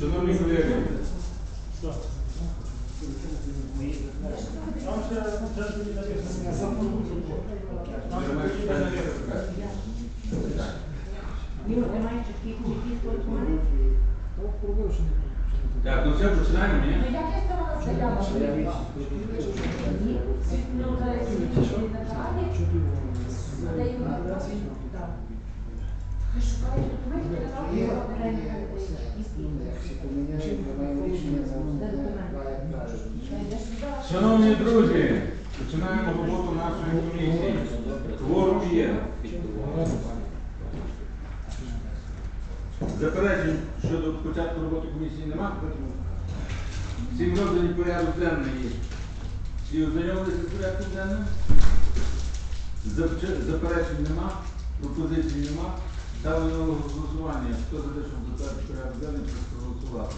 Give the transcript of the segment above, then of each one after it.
Шановні колеги, Там ще вже мені написано. Юр, немає чітких чітких документів? так, ну все, починаємо, ні? Ну, яке це вона заява? Ні. Ну, це свідчить на каналі. Де його Так. Ви шукаєте документи, де Є там окремі Шановні друзі, починаємо роботу нашої комісії. Кворум є. Заперечень щодо початку роботи комісії нема? Всім роздані порядок денний. Всі ознайомилися з порядком денним? Заперечень нема, пропозицій нема. Ставлю на голосування. Хто за те, щоб затвердити порядок денний, прошу голосувати.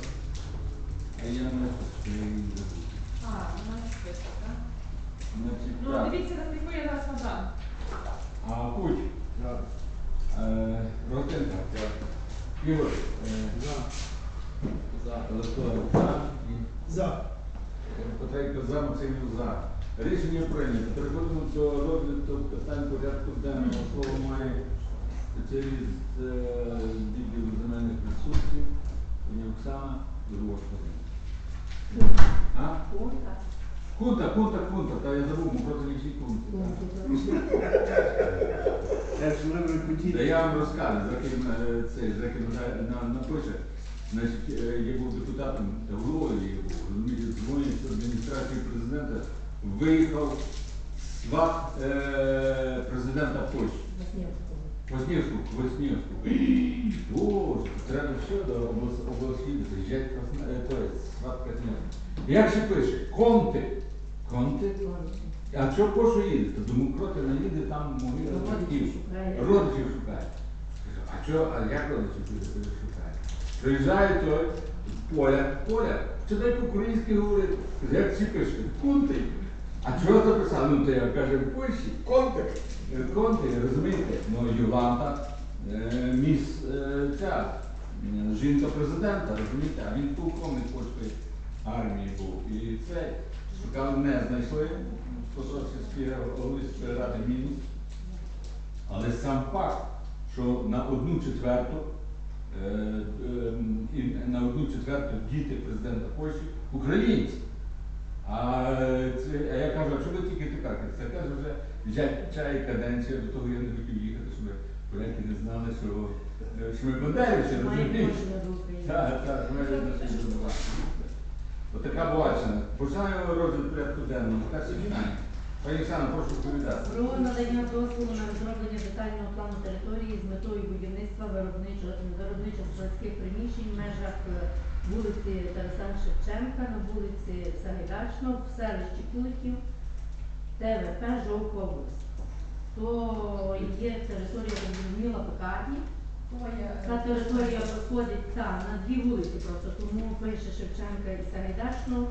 А я не що я її забув. А, у нас список, так? Ну, так. дивіться, на яку я зараз надам. А путь. Е, Ротенко. Ігор. е. За. І За. Петренко за, Максимів за. Рішення прийнято. Переходимо до розгляду питань порядку денного. Слово має спеціаліст е, відділу земельних ресурсів, пані Оксана Дорожка. А? Кунта, кунта, кунта, та я забув, ми проти всі кунти. Та я вам розкажу, за ким е, цей, за ким на- на- напише. Значить, е, я був депутатом, та головою я був, розумієте, дзвонять з адміністрації президента, виїхав сват е, президента Польщі. Вознівську, Вознівську. Боже, треба все до облас- області заїжджати е, сват Краснянський. Як ще пише? Конти. Конти? А що пошу їдете? Демократи наїде там могила батьків. Родичів шукає. А що, а як родичів шукає? Приїжджає той з поля, поля, читай по-українськи говорить, як всі пишуть, конти. А чого записали? Ну то я каже, в Польщі, конти. Е, Конти, розумієте? Ну, Юланта, е, міс ця, е, жінка президента, розумієте, а він полковник польської армії був. І це шукали, не знайшли, способся спірати мінус. Але сам факт, що на одну четверту і на одну четверту діти президента Польщі українці. А, це, а я кажу, а що ви тільки така? Це каже вже чай каденція, до того я не хотів їхати, щоб поляки не знали, що, е, що ми бандерівці, розумієш? Так, так, ми наші. Отака була. Починаємо розгляд порядку денного. Перше питання. Оксана, прошу відповідати. Про надання дозволу на розроблення детального плану території з метою будівництва виробничо- виробничо-складських приміщень в межах е, вулиці Тараса Шевченка на вулиці Сагайдачного в селищі Куликів ТВП Жовковськ. То є територія, зрозуміла, пекарні. Та територія виходить та, на дві вулиці просто, тому пише Шевченка і Сагайдачного.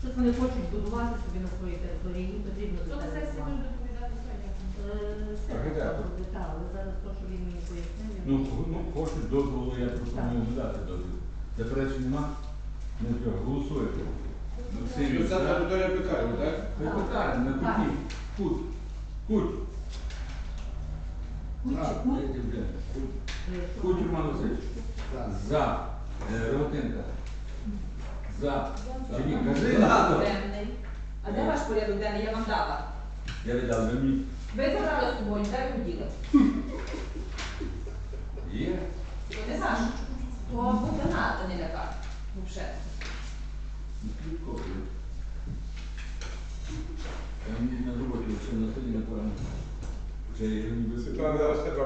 Щось вони хочуть будувати собі на своїй території, їм потрібно Хто на сесії детальний може доповідати сьогодні? Е, все Архітектор. так, буде, так, але зараз то, що він мені пояснив. я- Ну, ну хочуть дозволу, я пропоную не дати дозволу. Заперечень нема? Не треба, голосуємо. Максимів, Це за. територія пекарні, так? Ви покажете, на куті. Кут. Кут. Куча, А, кут. я тебе. Кут. Е, Кут Роман Васильович. За. Е, Рогатинка. За. Чи ні, кажи. Денний. А де ваш порядок денний? Я вам дала. Я віддав, ви мені. Ви забрали з собою, де ви хотіли? Є. То не наш. То буде на, то не така. Взагалі. Копію. Мені на роботі столі. Вже я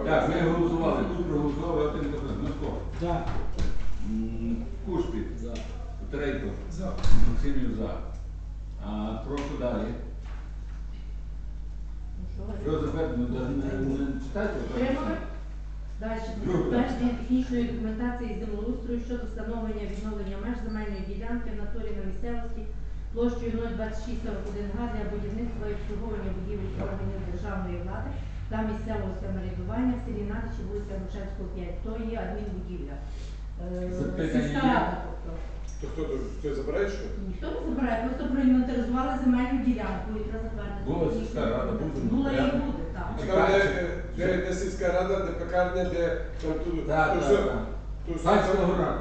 Так, ми голосували. Тут проголосували, а ти не казав. Мишко. За. Кушпіт. За. Петрейко. За. Максимів за. А, прошу далі. Ну, що ви? Що не- читайте? Підтримали? Далі. Затвердження технічної документації землеустрою щодо встановлення відновлення меж земельної ділянки в натурі на місцевості площею 02641 га для будівництва і обслуговування будівель органів державної влади та місцевого самоврядування в селі Надичі, вулиця Грушевського, 5. То є адмінбудівля. Е, Сільська рада, тобто. То хто забирає що? Ніхто не забирає, просто проінвентаризували земельну ділянку і треба затвердити. Була сільська рада, буде, Була і буде, так. Де, де, сільська рада, де пекарня, де там тут. Так, то так, все- так. то все- Пальського гора,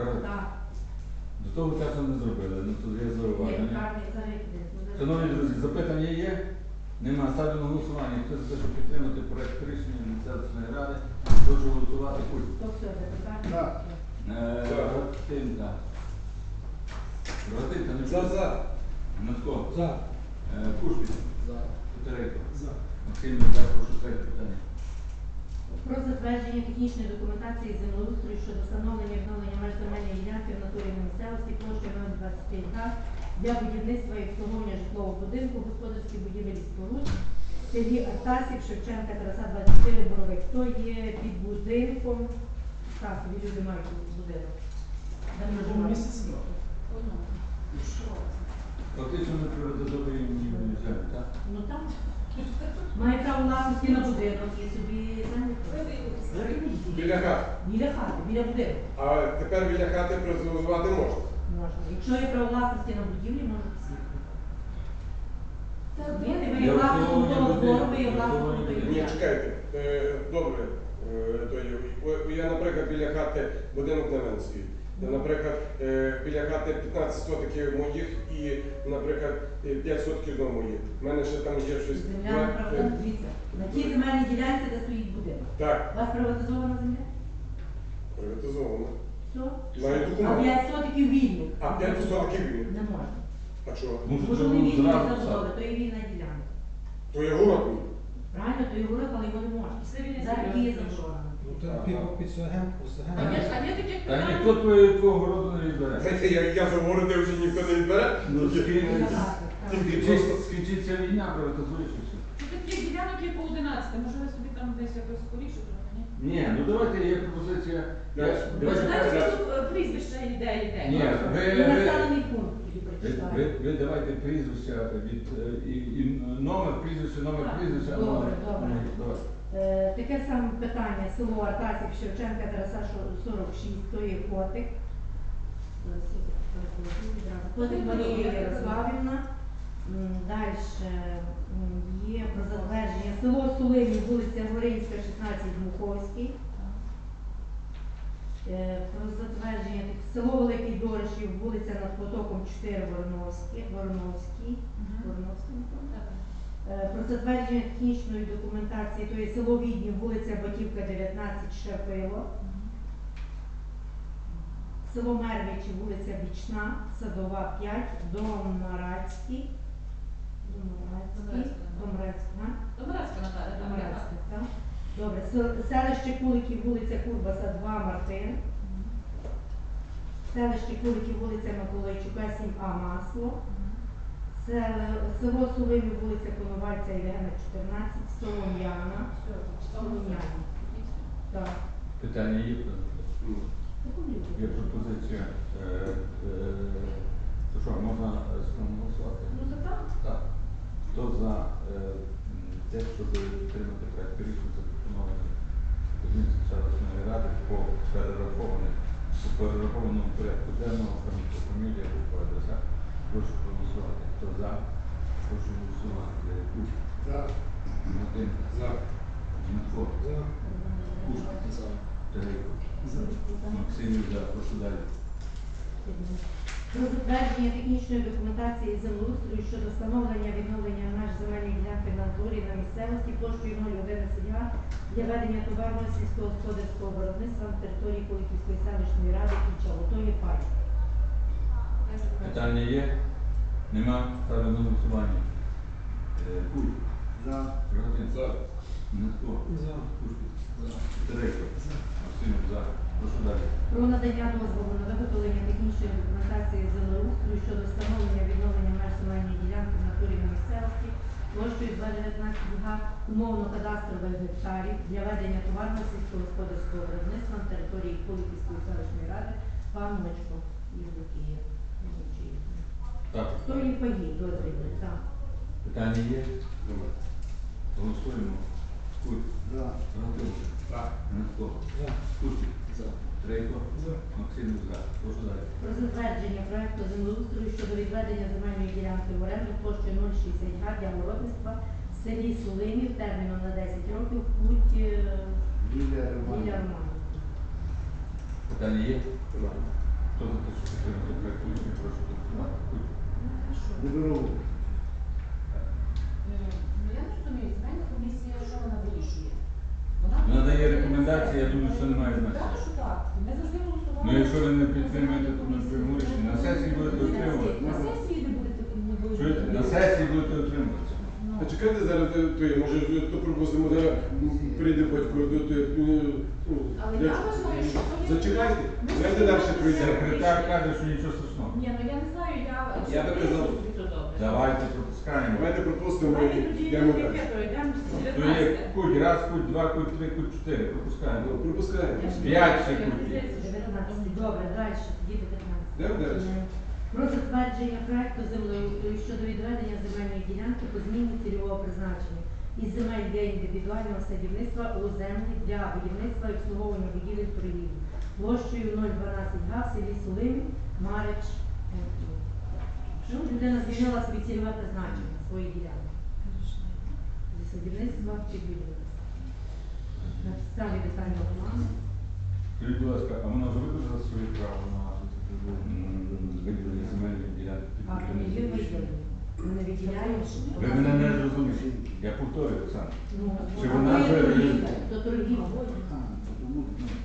До того часу не зробили, ну тут є зауваження. Шановні друзі, запитання є? Нема. Ставлю на голосування. Хто за те, щоб підтримати проект рішення Міністерства ради, прошу голосувати. Куль. То все, запитання. Так. Е, За. Рогатинка. Рогатинка, не За, за. Натко. За. Е, Пушкін. За. Кутерейко. За. Максим, за, прошу третє питання. Про затвердження технічної документації землеустрою щодо встановлення і відновлення меж земельної ділянки в натурі на місцевості площею 025 га для будівництва і обслуговування житлового будинку, господарських будівель і споруд в селі Артасів, Шевченка, Тараса 24, Боровик. То є під будинком. Так, собі люди мають будинок. Де ми живемо. Фактично ми приватизовуємо землю, так? Ну так. Має право власності на будинок і собі землю. Біля хати. Біля хати, біля будинку. А тепер біля хати приватизувати можна. Можна. Якщо є право власності на будівлі, можуть всі. Ви є власником того двору, є власником тої Ні, чекайте. Е, Добре. Е, Я, наприклад, біля хати будинок на мене стоїть. Наприклад, е, біля хати 15 сотиків моїх і, наприклад, е, 5 сотків знову моїх. У мене ще там є щось. Земля не правда, дивіться. На тій земельній ділянці, де стоїть будинок. Так, У вас приватизована земля? приватизовано. Все? Маю А документ. 5 сотиків вільні. А 5 сотків вільних. Не можна. А чого? Бо що це вони було вільні зразу забудови, то є вільна ділянка. То є город мій. Правильно, то є город, але його не можна. Зараз землі. є заборона. Ну, то під- під у А а таке Та ніхто твоє- твого городу не відбере. Знаєте, як я говорю, де вже ніхто не відбере. Ну, так. скінчиться- Скінчиться війна, приватизуєш і все. Тут таких ділянок є по 11, може ви собі там десь якось скоріше трохи, ні? Ні, ну давайте є пропозиція. Я- Ви давайте знаєте, так. що тут е, прізвище йде, йде? Ні, ви, ви, населений пункт тоді ви, прочитаю. ви, ви давайте прізвища від е, і, і номер, прізвище, номер Так. прізвища. Добре, номер. добре. Ну, давай. Е, Таке саме питання. Село Артасів, Шевченка, Тараса 46, то є котик. Котик Марія Ярославівна. Далі є про затвердження. Село Сулимі, вулиця Горинська, 16, Муховський. Е, Про затвердження село Великий Дорошів, вулиця над потоком 4 Вороновський. Вороновський. Вороновський, Про затвердження технічної документації, то є село Віднів, вулиця Батівка, 19, Шепило. Село Мервичі, вулиця Вічна, Садова, 5, Дом Марацький. Домарацький. Домарацький, Наталя, так? Добре. Селище Куликів, вулиця Курбаса, 2, Мартин. Селище Куликів, вулиця Миколайчука, 7А, Масло. Село- Село Сулимі, вулиця Коновальця, Євгена, 14, Солом'яна. Солом'яна. Так. Питання є? Є пропозиція. Е, е, то що, можна голосувати? Ну, за так. Так. Хто за е, те, щоб підтримати проект рішення запропонований Кузницької селищної ради по перерахованих по перерахованому порядку денного фамі- фамілія буква адреса. Прошу проголосувати. Хто за? Прошу голосувати. Куч. За. Мартин. За. Дмитро. За. Терейко. Максим за. Прошу далі. Про затвердження технічної документації землеустрою щодо встановлення відновлення меж земельної ділянки на натурі на місцевості площею 011 га для ведення товарного сільськогосподарського виробництва на території Коликівської селищної ради Кічало. То є пай. Питання є? Нема? Ставлю на голосування. Е, Куль. За. Рогатин. За. Дмитро. За. Пушкін. Терейко. Максим за. Прошу далі. Про надання дозволу на виготовлення технічної документації землеустрою щодо встановлення відновлення меж земельної ділянки в натурі на місцевості площею 219 га умовно-кадастрових гектарів для ведення товарного сільськогосподарського виробництва на території Куликівської селищної ради пан Мичко Євдокія. Так. То є паї дозвільні, так. Питання є? Нема. Голосуємо. Куть. За. Рогатинка. Так. Гнатко. За. Кушник. За. Трейко. За. Максим за. Прошу далі. Про затвердження проекту землеустрою щодо відведення земельної ділянки в оренду площею 060 га для городництва в селі Сулимів терміном на 10 років путь е, біля Романівна. Роману. Питання є? Немає. Хто за те, що підтримати проект рішення, прошу голосувати. Деберов. Ну, я не розумію, земельна комісія, що вона вирішує? Вона Вона дає рекомендації, я думаю, що немає значення. Так, що так. Ми завжди голосували. Ну, якщо ви не підтримуєте, то ми приймемо рішення. На сесії будете отримувати. На сесії не будете не будете. Чуєте? На сесії будете отримуватися. Ну. А чекайте зараз, то, то, є, може, то пропустимо, зараз прийде батько, то, то, ну, Але я- вважаю, що то є- Зачекайте, давайте далі пройдемо. Секретар каже, що нічого страшного. Ні, ну я не знаю, я... Би казав. Давайте пропускаємо. Давайте пропустимо йдемо далі. то, є 19. куть, раз, куть, два, куть, три, куть, чотири. Пропускаємо. Ну, Пропускаємо. П'ять ще куть. Добре, далі, тоді 19. Йдемо далі. Про затвердження проекту землеустрою щодо відведення земельної ділянки по зміні цільового призначення із земель для індивідуального садівництва у землі для будівництва і обслуговування будівель торгівлі площею 012 га в селі Сулимі, Марич. МТУ. Ну, людина змінила собі цільове призначення свої ділянки. Зі садівництва чи будівництва. На підставі детального плану. Скажіть, будь ласка, а вона вже виконала своє право на виділення земельної ділянки А, то не є виділення. Ми не виділяємо. Ви мене не зрозуміли. Я повторюю, Оксана. Ну, Чи вона вже торгівля, реєструє?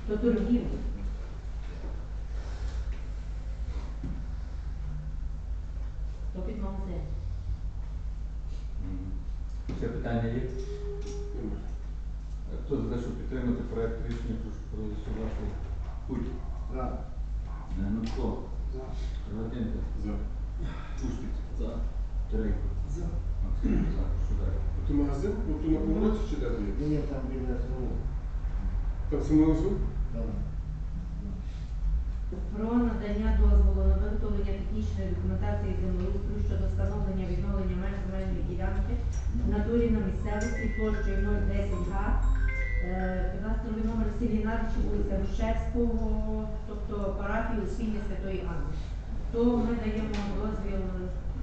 То торгівля. Опит мога се. Ще питання є? Хто за те, щоб підтримати проєкт рішення, прошу Да. Куль. За. Нутко. За. Криватенко. За. Пустить. За. Терейко. За. Максим. За. Шударик. Ти магазин? Ну, ти на повороті чи де ти? Ні, там біля самого. Там самого суд? Так. Про надання дозволу на виготовлення технічної документації землеустрою щодо встановлення відновлення меж земельної ділянки в натурі на місцевості площею 010 га. Е, Кадастровий номер в селі вулиця Рушевського, тобто парафії Успіння Святої Анни. То ми даємо дозвіл,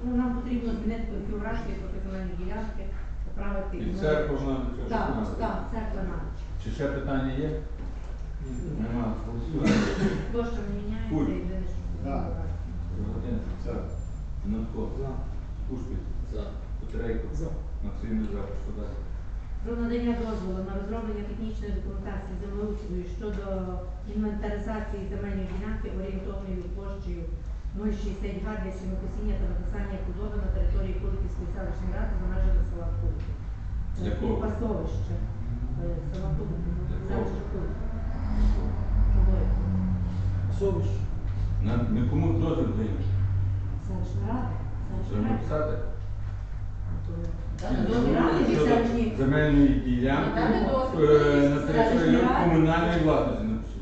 ну нам потрібно змінити конфігурацію професіональної ділянки, поправити. І церква вона Так, так, церква Надич. Чи ще питання є? Нема. Голосуємо. Площа не міняється, Куль. єдине, що Так. За. Нутко. За. Пушкіць. За. Максим. Прошу далі. Про надання дозволу на розроблення технічної документації землеустрою щодо інвентаризації земельної ділянки орієнтовною площею 060 га для сінокосіння та написання худоби на території Куликівської селищної ради за межами села Куликів. Якого? Пасовище. Е, Села Куликів. Якого? Селище Куликів. Совіш. На, ми кому дозвіл даємо? Селищна рада? Треба написати? Земельної ділянки дозвіл. е, на території комунальної власності напишіть.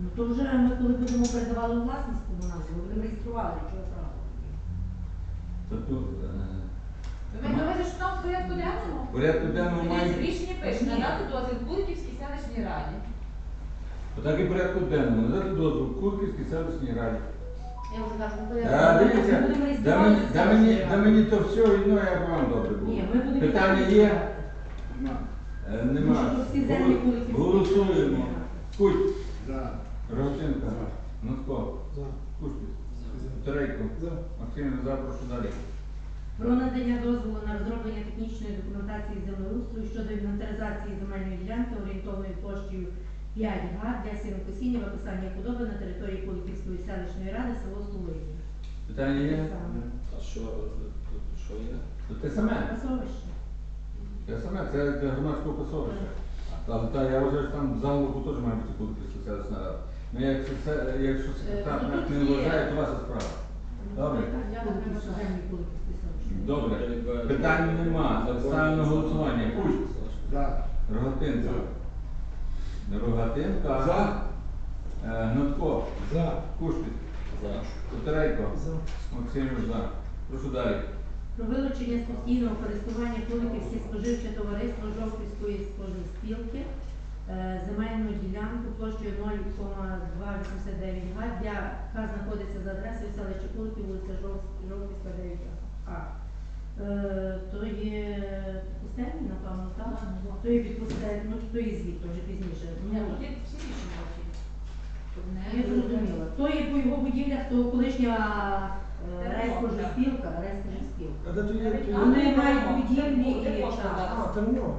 Ну то вже ми коли будемо передавали власність комунальну, будемо реєстрували, чого право. Тобто е, Ви думаєте, що там в порядку денному? в порядку денному має рішення пише, надати дозвіл Куликівській селищній раді. Отак і порядку денному. Надати дозвіл Курківській селищній раді. Я вже кажу, А, дивіться, будемо да мені, да мені, да мені то все одно, як вам добре було. Ні, ми будемо Питання є? Е, Тому Нема. що всі землі Голо- Куликівської Голосуємо. Куть, За. Рогатинка, За. Нутко, Кушпіт, Терейко, Максим за, прошу далі. Про надання дозволу на розроблення технічної документації землеустрою щодо інвентаризації земельної ділянки орієнтовною площею 5 га для сінокосіння виписання худоби на території Куликівської селищної ради село Сулині. Питання є? А що, що є? То те саме. Пасовище. Те саме, це для громадського пасовища. Але та, я вважаю, що там заголовку теж має бути Курківська селищна рада. Ну, якщо, це, якщо секретар Е, ну, так тут не є. вважає, то ваша справа. Добре. Я що землі Куликівської селищної. Добре. Питань нема. Ставимо на голосування. Кусь. За. Рогатинка. Рогатинка. За. Е, Гнатко. За. Кушпіт. За. Котерейко. За. Максим за. Прошу далі. Про вилучення з постійного користування Куликів споживче товариство Жовківської споживспілки е, земельну ділянку площею 0,289 га, для яка знаходиться за адресою селища Куликів, вулиця Жов- Жовківська, 9А. Е, То є пустельні, напевно, так? То є підпустельні, ну то є звідти вже пізніше. Ні, Ну, всі рішення я зрозуміла. То є по його будівлях, то колишня е, райспоживспілка, райспоживспілка. А де то є? то є? Вони мають будівлі і так. А, термінок.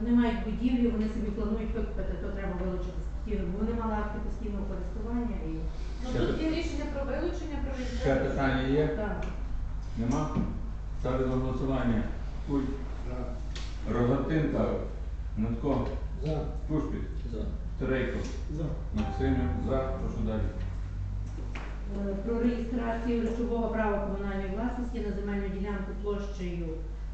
Вони мають будівлі, вони собі планують викупити, то треба вилучити з бо Вони мали акти постійного користування і Ну тут є рішення про вилучення, про Ще питання є? так. Нема? Ставлю на голосування. Куль, За. Рогатинка, Натко, За. Пушпіт, За. Терейко, За. Максимів, за, прошу далі. Е, Про реєстрацію речового права комунальної власності на земельну ділянку площею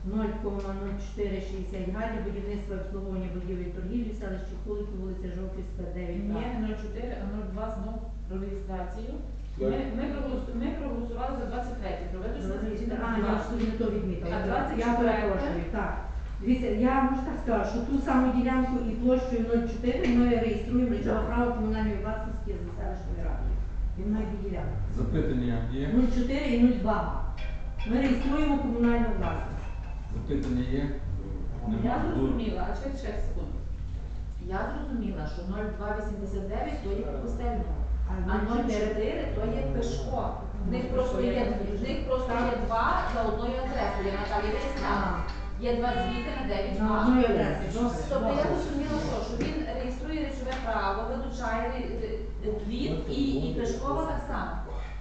0,0460 га для будівництва і обслуговування будівель торгівлі в селищі Кулики, вулиця Жовківська, 9 Ні, 04, а 02 знов про реєстрацію. Ми, ми, проголосу- ми проголосували за 23 про вилучення з постійного А, я собі не то відмітила. А 24? Я перепрошую, так. Дивіться, я можу так сказати, що ту саму ділянку і площею 0,4 ми реєструємо речове право комунальної власності за селищною радою. Він має дві ділянки. Запитання є? 0,4 і 0,2. Ми реєструємо комунальну власність. Запитання є? Я зрозуміла, а ще, ще секунду. Я зрозуміла, що 0289 то є постельного, а 04 то є пешко. В них просто є, в них просто є два за одною адресою. Я Наталі виясняла. Є два звіти на 9 На а. одній адресі. Тобто я добре. зрозуміла, що, що він реєструє речове право, вилучає ре- ре- і, і пешкова так само.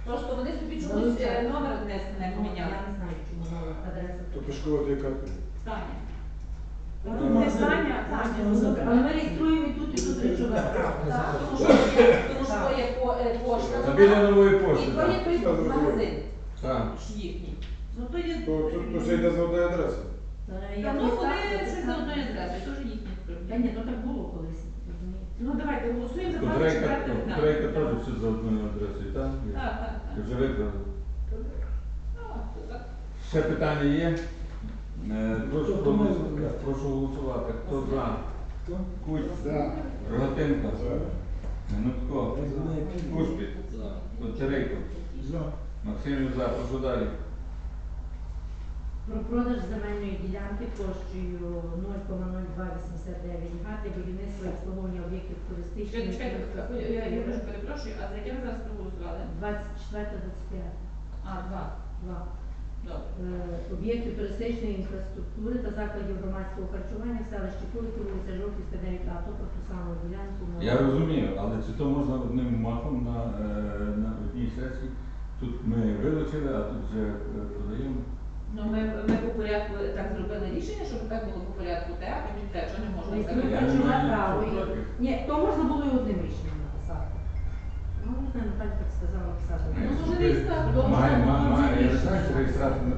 Просто вони собі чомусь е, номер не, не Ну, поміняли. Я не знаю, чому нова адреса. То пішкова то яка? Таня. Ну, Не Таня, а Таня. ну, Але ми реєструємо і тут, і тут речове право. Так, тому що є по- е, пошта. Та біля нової І пошти. то є так. той магазин Так. їхній. Ну то є. То, то, то все йде за одною адресою. Е, Та ну вони це за так. одною теж їхні. Та ні, то так було колись. розумієте. Ну давайте голосуємо за Кудрейка, 24 Кудрейка теж все за одною адресою, так? Так, так, так. вже. Ну, так. Ще питання є? Е, Прошу, Хто проголосувати. прошу голосувати. Хто за? Хто? Куть, За. Рогатинка, За. Минутко. Пушпіт. Коцерейко. Максим за. Прошу далі. Про продаж земельної ділянки площею 0,0289 га для і обслуговування об'єктів туристичних. Чекайте, я перепрошую, а за яким зараз проголосували? 24-25. А, 2. 2. Об'єктів туристичної інфраструктури та закладів громадського харчування в селищі Кулики, вулиця Жовківська, 9 а то про ту саму ділянку. ми- Я розумію, але чи то можна одним махом на, е, на одній сесії? Тут ми вилучили, а тут вже е, продаємо. Ну, ми, ми по порядку так зробили рішення, щоб так було по порядку те, а потім те, що не можна Тобто ми так. Я не речове маю право. нічого проти. Ні, то можна було і одним рішенням. Ну, знаю, так сказала. Е, Ну, може, реєстратор. Має, має, має, я не знаю, що реєстратор не.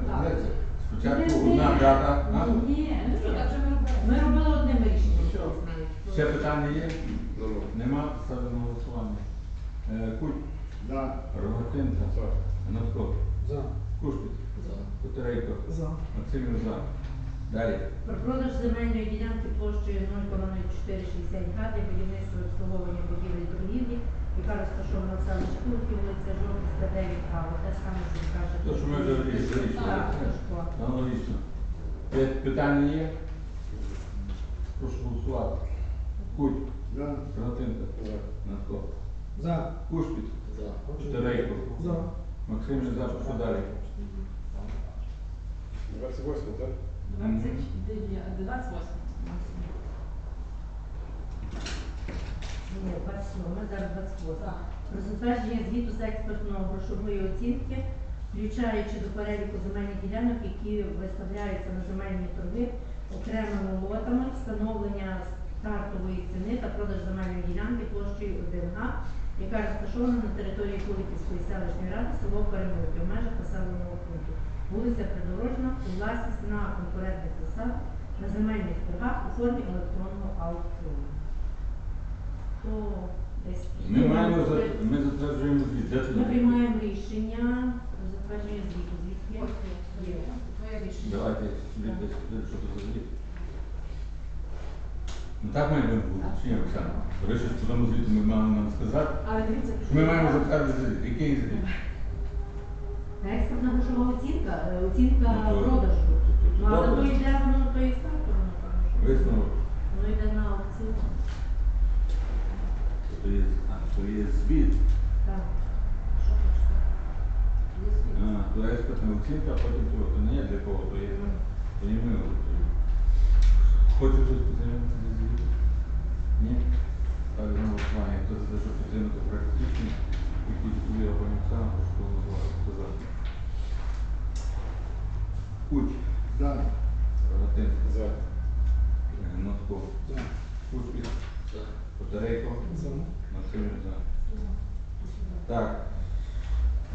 Спочатку одна дата. а? Ні, ну що, так же ми робили. Ми робили одним рішенням. Що? Ще питання є? Нема. Ставлю на голосування. Е, Куть, За. Рогатинка, За. Натко, За. Кушпіт, За. Котерейко, За. Максимів за. Далі. Про продаж земельної ділянки площею 0,0460 га для будівництва і обслуговування будівель і торгівлі, яка розташована в селищі Кулки, вулиця Жовківська, 9 а Те саме, що ви кажете. То, що ми вже вирішили. Так, Сашко. Аналогічно. П'ять Питання є? Прошу голосувати. Куть, За. Рогатинка, За. Натко, За. Кушпіт, За. Котерейко, За. Максимів за, прошу далі. 28, так? 29, 28. Ні, 27, ми зараз 28. Про затвердження звіту з експертно-грошової оцінки, включаючи до переліку земельних ділянок, які виставляються на земельні торги окремими лотами, встановлення стартової ціни та продаж земельної ділянки площею 1 га, яка розташована на території Куликівської селищної ради село Перемирки в межах населеного пункту. Вулиця Придорожна, у власність на конкурентних засадах на земельних торгах у формі електронного аукціону. То десь Ми маємо за- ми затверджуємо звіт. Де ми приймаємо рішення про затвердження звіту. Звіт є? Є. Твоє рішення. Давайте собі десь подивимося, що тут звіт. Ну так має бути, чи ні, Оксана? Ви щось по тому звіту ми маємо нам сказати, Але дивіться, що ми маємо затвердити звіт. Який звіт? Експортна грошова оцінка, е, оцінка Ну, то- продажу. Ну, але то йде, воно то і там, Висновок. Воно йде на аукціон. То є, а, то є звіт. Так. що хочете? Є світ. А, то експертна оцінка, а потім. То не є для кого, то є, то є ми. готуємо. Хоче хтось підтримати цей звіт? Ні? Ставлю на голосування. Хто за те, щоб підтримати проект рішення, який пані Оксана, прошу голосувати. Хто за? Куч. За. Рогатин. За. Гнатко. За. Кучпіс. За. За. Максимів за. Так.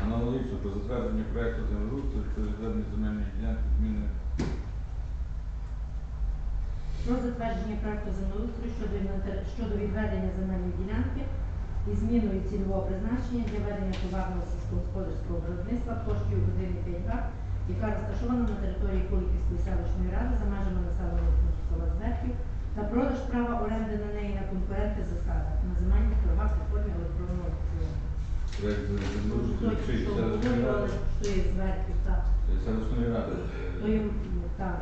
Аналогічно про затвердження проекту землеустрою про відведення земельної ділянки зміни Про затвердження проекту землеустрою щодо інвентар- щодо відведення земельної ділянки і зміною цільового призначення для ведення товарного сільськогосподарського виробництва площею 1,5 га, яка розташована на території Куликівської селищної ради за межами населеного пункту села Зверхів, та продаж права оренди на неї на конкурентних засадах на земельних правах у формі електронного аукціону. проект що обговорювали, ради. що є Зверхів, так. Селищної ради. То є, так,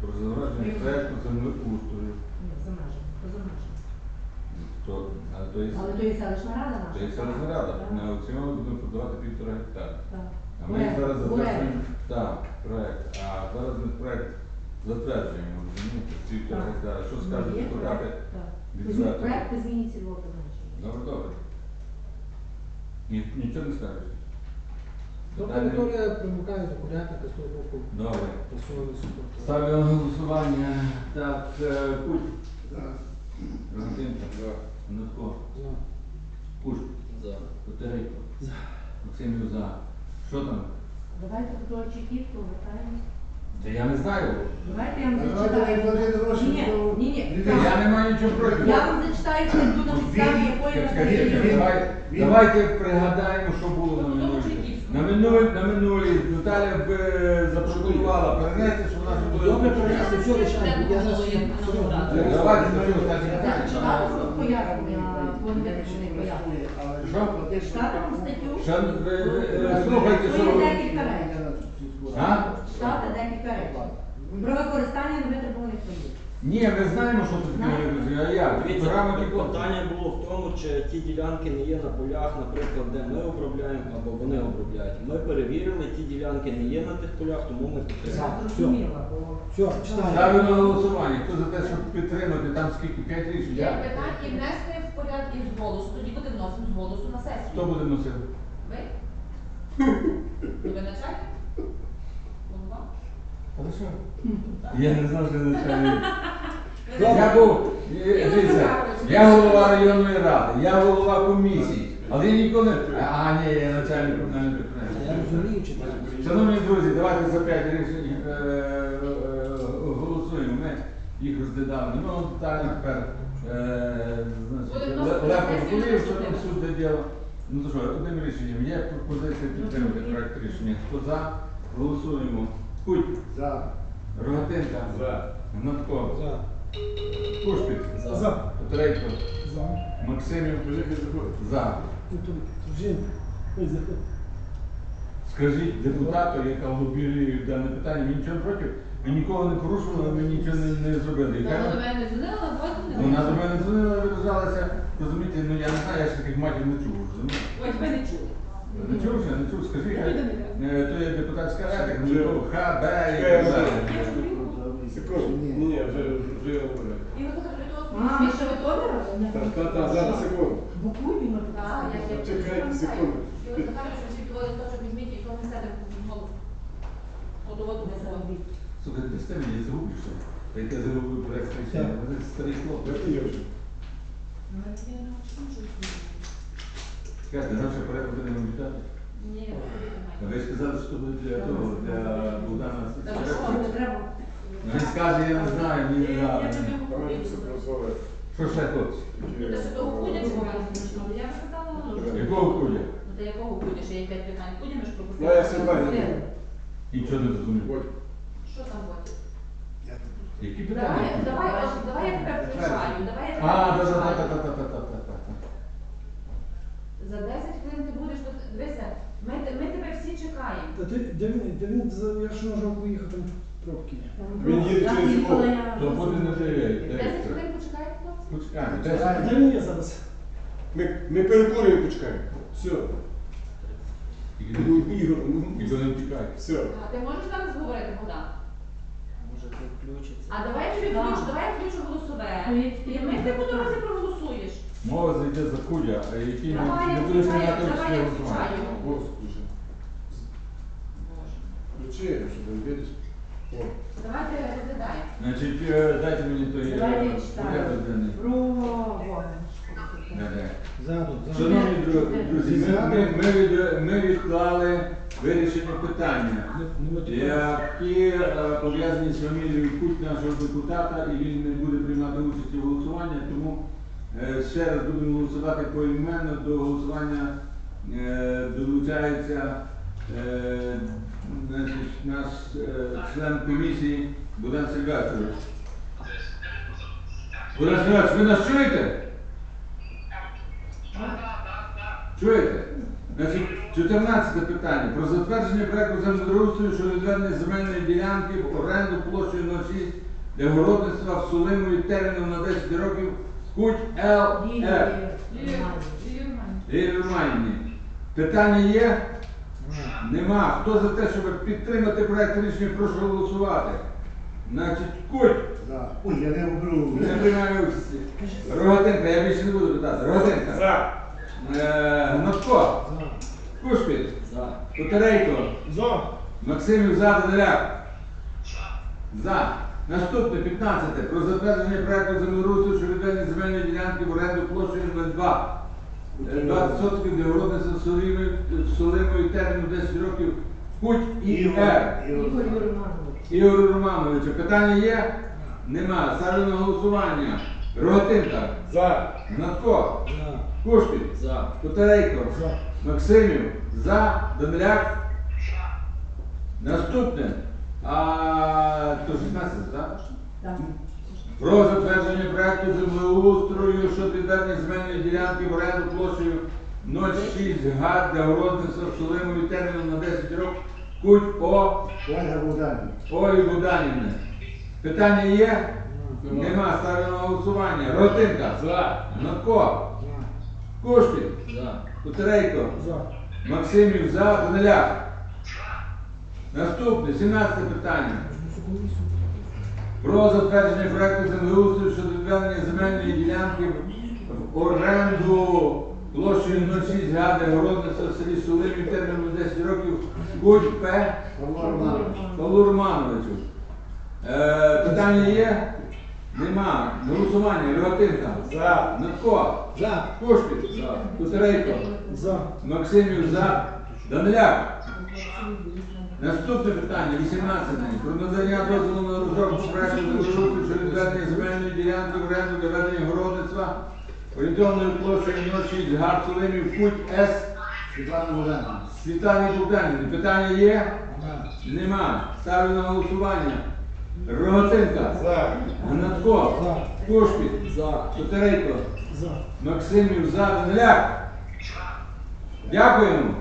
Про затвердження проекту землеустрою. ні, за межами, то межами. То, але то є, Але то є селищна рада наша. то є селищна рада. Так. На аукціон будемо продавати півтора гектара. Так. А ми Оренда, зараз в затверджуємо так, проект. А зараз ми проект затверджуємо, розумієте, півтора Так. гектара. Що Ну, скажуть є депутати? проект, так. Візьміть зверху? проект і змініть цільового призначення. Добре, добре. Ні, нічого не скажеш. То Питання? територія примикає до курятника з того боку. Добре. Посунули. Ставлю на голосування. Так, е, Куть, За. Нутко, Куш, За. Котерейко, За. Максимів за. Що там? Давайте до чекітку вертаємось. Та я не знаю. Давайте я вам зачитаю. Ні, ні, ні. Та Я не маю нічого проти. Я вам зачитаю статтю на підставі якої Скажіть, давай, давайте пригадаємо, що було на Ну, минулій. тому На минулій, на минулій Наталя б е, запропонувала перенести, що вона буде. Добре, перенести, все лишаємо. Я зараз... Ну, Давайте на цьому так і Я питання. читала тут пояснення, вам статтю? Е, слухайте, Тут є що... декілька речень. А? Читати декілька речень. Про використання невитребуваних поїзд. Ні, ми знаємо, що тут таке, а як? Дивіться, Програма тільки питання було в тому, чи ті ділянки не є на полях, наприклад, де ми обробляємо або вони обробляють. Ми перевірили, ті ділянки не є на тих полях, тому ми бо Все, читаємо. Ставлю на голосування. Хто за те, щоб підтримати, там скільки? П'ять рішень? Є Я. питання і внести в порядок і з голосу, тоді буде вносимо з голосу на сесію. Хто буде носити? Ви? Ви начальник? Хорошо. Я не знав, що начальник. Я був, е, дивіться, я голова районної ради, я голова комісії, але я ніколи. А, ні, я начальник комунального Я підприємства. Шановні друзі, давайте за п'ять рішень е, е, голосуємо. Ми їх розглядали. Ну, далі тепер е, значить, Будемо Ле- вносити Лев на сесію розповів, що там суд де діло. Ну то що, одним рішенням є пропозиція підтримати проект рішення. Хто за? Голосуємо. Куть, За. Рогатинка, За. Гнатко, За. Кушпіт, За. Петрейко, За. Максимів, за. Ну, за. Скажіть депутату, яка лобіює дане питання, ми нічого не проти, ми нікого не порушували, ми нічого не, не зробили. Вона до мене дзвонила, не Вона до мене дзвонила, виражалася, розумієте, ну я не знаю, я ж таких матів не чув. розумієте? Ось ви не чули. Не чув, ще не чув, скажи, хай, е, то є депутатська рада, ну, Х, Б і Чекай, так далі. Ні, вже, вже я говорю. І ви того, А, ми ще готові? Та, та, та, зараз, секунду. Так, я я Чекайте секунду. І всі візьміть в голову. От. Слухай, ти з тим не загубишся. Та й ти загубив проект рішення, Так. вони старий хлопець. Як я вже? Скажете, наше порядок буде не вітати. Ні, А ви ж сказали, що буде для того, для Богдана Так, Сидоренка. Що, не треба? Він скаже, я не знаю, мені не Я треба. тобі. Що ще хлопці? Та що того кудя чи Ну, Я вже ну, Якого куля? Ну, та якого кудя? Ще є п'ять питань. Кудя ми ж Ну, я все пропустили. знаю. І чого не зрозумів? Що там буде? Які питання? давай, от, давай я тебе включаю, давай я А, тебе да, да, да, включаю. да, да, да, да, да, да. За 10 хвилин ти будеш тут. Дивися, ми, ми тебе всі чекаємо. Та ти, де він, де він за якщо можна поїхати пробки. Він їде Там через То буде не дев'ять, 10 хвилин почекаєте, хлопці? Почекаємо, десять. де він є зараз? Ми, ми перекурюємо, почекаємо. Все. Ну, не- Ігор, ну, Ніхто не втікає. Все. А ти можеш зараз говорити, Богдан? Може це включиться. А давай я тобі Так. включу, давай я включу голосове. Ну, і- І ми ти по дорозі проголосуєш. Мова зайде за кудя, а який не Давай не буде включаю, приймати давай я в голосуванні. включаю. Господи. Включи, щоб він видиш. О. Давайте розглядаємо. Значить, е, дайте мені той е, я порядок денний. Про Да, да. Ззаду, Шановні дру- друзі, ми, ми, ми, від- ми відклали вирішення питання, які е, пов'язані з фамілією Куть нашого депутата, і він не буде приймати участь у голосуванні, тому ще раз будемо голосувати поіменно. До голосування е, долучається е, наш е, член комісії Богдан Сергатович. Богдан Сергатович, ви нас чуєте? Чуєте? Значить, 14 питання. Про затвердження проекту землеустрою щодо відведення земельної ділянки в оренду площею 06 для городництва в Сулимові терміном на 10 років Куть ЛР. Лілії Романівні. Питання є? Нема. Хто за те, щоб підтримати проект рішення, прошу голосувати. Значить, Куть. Ой, я не обру. Не приймає участі. Рогатинка, я більше не буду питати. Рогатинка. За. Е, Натко. Кушпіт. За. Кутерейко. За. Максимів за Даниляк. За. Наступне 15. Про затвердження проекту землеустрою щодо відведення земельної ділянки в оренду площею 02. Е, 20 сотків для городництва в Солимі- терміну 10 років. Путь ІР. Ігор Романович. Ігор Романовичу, питання є? Нема. Ставлю на голосування. Рогатинка. За. Натко. За. Кушпіт. За. Кутерейко. За. Максимів. За. Даниляк. Наступне. А, то 16, так? Так. Про затвердження проекту землеустрою щодо відведення земельної ділянки в оренду площею 06 га для городництва в Солимові терміном на 10 років. Куть О. Ольга Богданівна. Ой, Буданівне. Питання є? Нема. Ставлю на голосування. Ротинка. За. Натко. За. Кушпіт. За. Кутерейко. За. Максимів за Даниляк. Наступне, 17 питання. Про затвердження проекту землеустрою щодо відведення земельної ділянки в оренду площею 06 га для городництва в селі Сулимі терміном 10 років Гудь П. Романовичу. Е, питання є? Нема. Голосування. Рогатинка. За. Натко. За. Кушпіт. За. Кутерейко. За. Максимів за. Даниляк. Наступне питання, 18. Про надання дозволу на розробку проекту землеустрою щодо відведення земельної ділянки в оренду для ведення городництва орієнтовною площею 06 гар Солимів Путь С. Світлані Богданівні. Питання є? Нема. Ставлю на голосування. Рогатинка. За. Гнатко. За. Кошпіт. За. Максимів за. Даниляк. Дякуємо.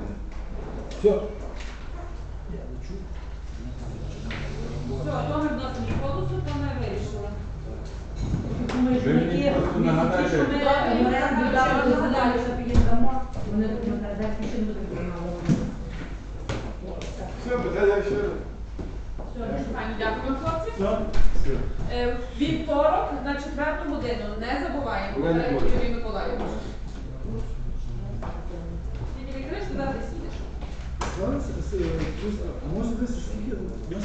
Все. Все, вносимо голосу, то ми вирішили. Ви мені просто нагадайте. ми оренду дали до задачі, що підійдемо, вони тут на десь ще не будуть приймати. Все, питання ще. Все, дуже файно. Дякую, хлопці. Все. Е, Вівторок на четверту годину. Не забуваємо. Олена Миколаївна. Юрій Миколаївич. Туди ти сідеш. Зараз, е, а може десь скільки? у нас